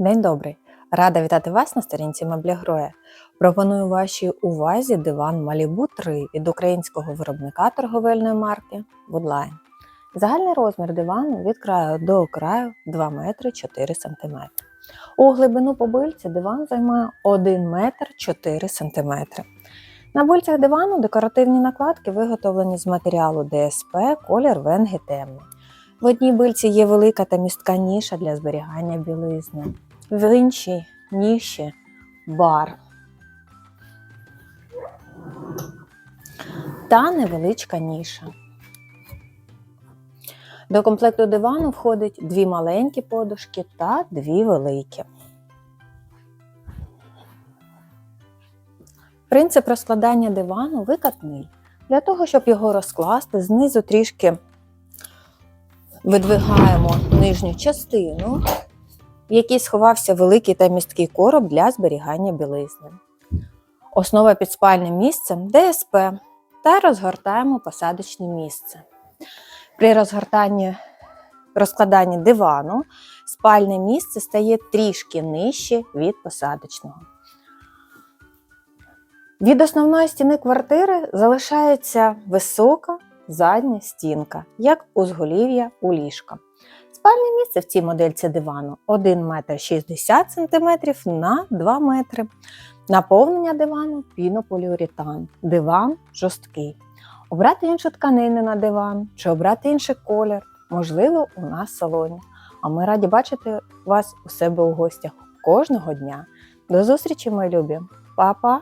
День добрий! Рада вітати вас на сторінці Мебля Гроя. Пропоную вашій увазі диван Малібу 3 від українського виробника торговельної марки Woodline. Загальний розмір дивану від краю до краю 2 метри 4 см. У глибину побильця диван займає 1 метр 4 см. На бильцях дивану декоративні накладки виготовлені з матеріалу ДСП, колір венги темний. В одній бильці є велика та містка ніша для зберігання білизни в іншій ніші бар та невеличка ніша. До комплекту дивану входить дві маленькі подушки та дві великі. Принцип розкладання дивану викатний. Для того, щоб його розкласти, знизу трішки видвигаємо нижню частину в якій сховався великий та місткий короб для зберігання білизни. Основа під спальним місцем ДСП та розгортаємо посадочне місце. При розгортанні розкладанні дивану спальне місце стає трішки нижче від посадочного. Від основної стіни квартири залишається висока задня стінка, як узголів'я у ліжка. Спальне місце в цій модельці дивану 1 метр 60 см на 2 метри. Наповнення дивану пінополіуретан. Диван жорсткий. Обрати іншу тканину на диван чи обрати інший колір, можливо, у нас в салоні. А ми раді бачити вас у себе у гостях кожного дня. До зустрічі, мої любі! Па-па!